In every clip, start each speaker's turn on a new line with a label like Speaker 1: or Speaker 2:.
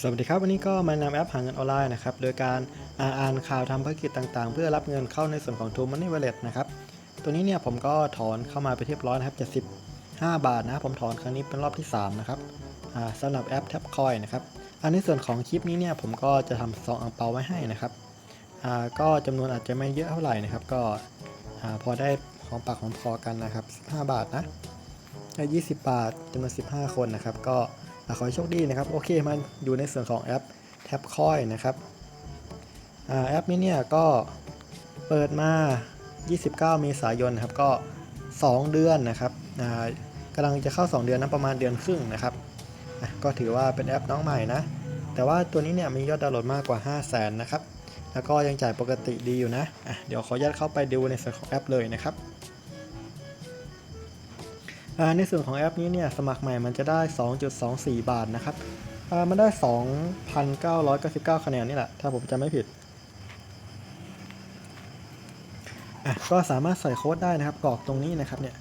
Speaker 1: สวัสดีครับ วันนี้ก็มานำแอปหาเงินออนไลน์นะครับ โดยการอ่านข่าวทำภารกิจต่างๆ เพื่อรับเงินเข้าในส่วนของ True Money Wallet นะครับ ตัวนี้เนี่ยผมก็ถอนเข้ามาไปเรียบร้อยนะครับ75 บาทนะผมถอนครั้งนี้เป็นรอบที่ 3 นะครับอ่าสำหรับแอป Tap Coin นะครับ อันในส่วนของคลิปนี้เนี่ยผมก็จะทำซองอังเปาไว้ให้นะครับก็จำนวนอาจจะไม่เยอะเท่าไหร่นะครับ ก็พอได้ของปากของคอกันนะครับ 15 บาทนะได้20 บาทจำนวน 15 คนนะครับ ก็ ขอให้โชคดีนะครับโอเคมันอยู่ในส่วนของแอป Tap Coin นะครับอแอปนี้เนี่ยก็เปิดมา 29 เมษายนนะครับก็ 2 เดือนนะครับกำลังจะเข้า 2 เดือนนะประมาณเดือนครึ่งนะครับก็ถือว่าเป็นแอปน้องใหม่นะ แต่ว่าตัวนี้เนี่ยมียอดดาวน์โหลดมากกว่า 5 0 0 0 0นนะครับ แล้วก็ยังจ่ายปกติดีอยู่นะะเดี๋ยวขออนุญาตเข้าไปดูในส่วนของแอปเลยนะครับ ในส่วนของแอปนี้เนี่ยสมัครใหม่มันจะได้ 2.24 บาทนะครับมันได้ 2,999 คะแนนนี่แหละ ถ้าผมจำไม่ผิดก็สามารถใส่โค้ดได้นะครับกรอกตรงนี้นะครับเนี่ย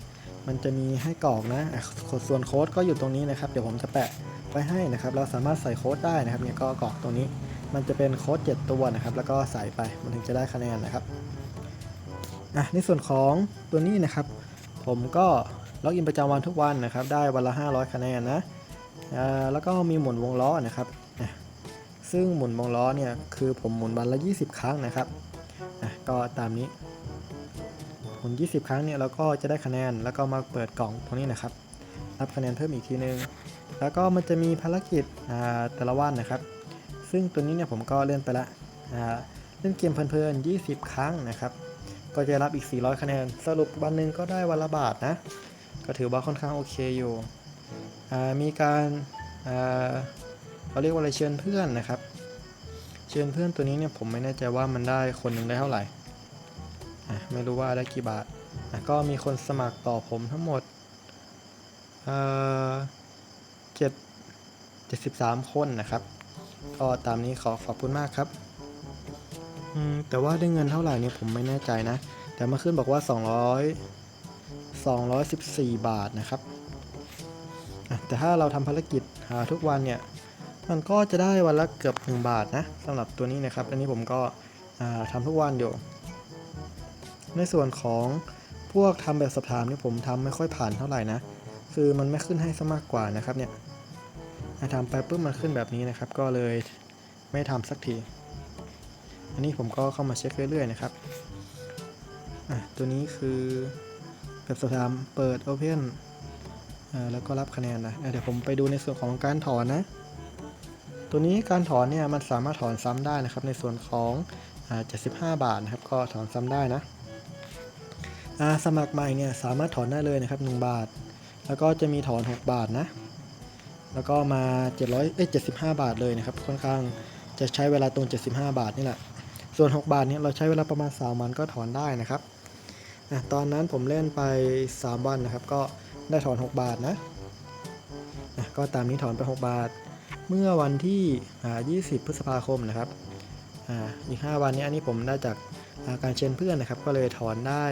Speaker 1: มันจะมีให้กรอกนะอะส่วนโค้ดก็อยู่ตรงนี้นะครับ เดี๋ยวผมจะแปะไว้ให้นะครับ เราสามารถใส่โค้ดได้นะครับเนี่ยก็กรอกตรงนี้ มันจะเป็นโค้ด7ตัวนะครับ แล้วก็ใส่ไปมันถึงจะได้คะแนนนะครับอะในส่วนของตัวนี้นะครับ ผมก็ ล็อกอินประจำวันทุกวันนะครับ ได้วันละ 500 คะแนนนะอ่าแล้วก็มีหมุนวงล้อนะครับ ซึ่งหมุนวงล้อเนี่ยคือผมหมุนวันละ 20 ครั้งนะครับอะก็ตามนี้ หมุน 20 ครั้งเนี่ยเราก็จะได้คะแนน แล้วก็มาเปิดกล่องตรงนี้นะครับ รับคะแนนเพิ่มอีกทีนึง แล้วก็มันจะมีภารกิจอ่าแต่ละวันนะครับ ซึ่งตัวนี้เนี่ยผมก็เล่นไปละอ่าเล่นเกมเพลินๆ 20 ครั้งนะครับ ก็จะรับอีก 400 คะแนน สรุปวันหนึ่งก็ได้วันละบาทนะ ก็ถือว่าค่อนข้างโอเคอยู่ มีการเขาเรียกว่าอะไรเชิญเพื่อนนะครับ เชิญเพื่อนตัวนี้เนี่ยผมไม่แน่ใจว่ามันได้คนหนึ่งได้เท่าไหร่ ไม่รู้ว่าได้กี่บาท ก็มีคนสมัครต่อผมทั้งหมดเจ็ดเจ็ดสิบสามคนนะครับ ก็ตามนี้ขอขอบคุณมากครับ แต่ว่าได้เงินเท่าไหร่เนี่ยผมไม่แน่ใจนะ แต่เมาขึ้นบอกว่า 200 214 บาทนะครับ แต่ถ้าเราทำภารกิจหาทุกวันเนี่ย มันก็จะได้วันละเกือบ 1 บาทนะสำหรับตัวนี้นะครับ อันนี้ผมก็ทำทุกวันอยู่ ในส่วนของพวกทำแบบสอบถามนี่ผมทำไม่ค่อยผ่านเท่าไหร่นะ คือมันไม่ขึ้นให้ซะมากกว่านะครับเนี่ยทำไปปุ๊บมันขึ้นแบบนี้นะครับ ก็เลยไม่ทำสักที อันนี้ผมก็เข้ามาเช็คเรื่อยๆนะครับ ตัวนี้คือ แบบสอบถามเปิด Open อ่าแล้วก็รับคะแนนนะเดี๋ยวผมไปดูในส่วนของการถอนนะ ตัวนี้การถอนเนี่ยมันสามารถถอนซ้ำได้นะครับ ในส่วนของอ75 บาทนะครับ ก็ถอนซ้ำได้นะสมัครใหม่เนี่ยสามารถถอนได้เลยนะครับ 1 บาท แล้วก็จะมีถอน 6 บาทนะ แล้วก็มา 700เอ้ย75 บาทเลยนะครับ ค่อนข้างจะใช้เวลาตรง 75 บาทนี่แหละ ส่วน 6 บาทเนี่ยเราใช้เวลาประมาณ3วันก็ถอนได้นะครับ อะตอนนั้นผมเล่นไป 3 วันนะครับ ก็ได้ถอน 6 บาทนะอะก็ตามนี้ถอนไป 6 บาท เมื่อวันที่อ่า20 พฤษภาคมนะครับอ,อีก 5 วันนี้อันนี้ผมได้จากาการเชิญเพื่อนนะครับ ก็เลยถอนได้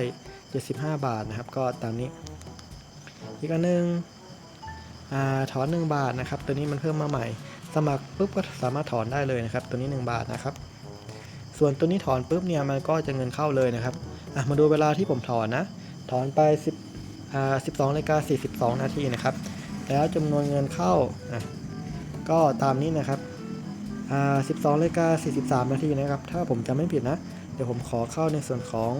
Speaker 1: 75 บาทนะครับ ก็ตามนี้ อีกอันหนึงอถอน 1 บาทนะครับ ตัวนี้มันเพิ่มมาใหม่ สมัครปุ๊บก็สามารถถอนได้เลยนะครับ ตัวนี้ 1 บาทนะครับ ส่วนตัวนี้ถอนปุ๊บเนี่ยมันก็จะเงินเข้าเลยนะครับ อะมาดูเวลาที่ผมถอนนะ ถอนไป 10อ่า12นาฬิกา42 นาทีนะครับ แล้วจำนวนเงินเข้าอะก็ตามนี้นะครับอ่า12นาฬิกา43 นาทีนะครับ ถ้าผมจำไม่ผิดนะ เดี๋ยวผมขอเข้าในส่วนของ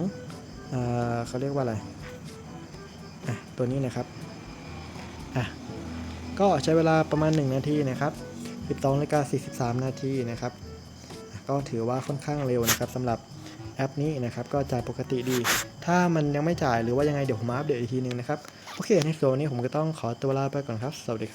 Speaker 1: อ่าเขาเรียกว่าอะไรอะตัวนี้นะครับอะก็ใช้เวลาประมาณ 1 นาทีนะครับ 12นาฬิกา43 นาทีนะครับ ก็ถือว่าค่อนข้างเร็วนะครับสำหรับ แอปนี้นะครับก็จ่ายปกติดี ถ้ามันยังไม่จ่ายหรือว่ายังไงเดี๋ยวผมมาอัปเดตอีกทีนึงนะครับ โอเคในส่วนนี้ผมก็ต้องขอตัวลาไปก่อนครับ สวัสดีครับ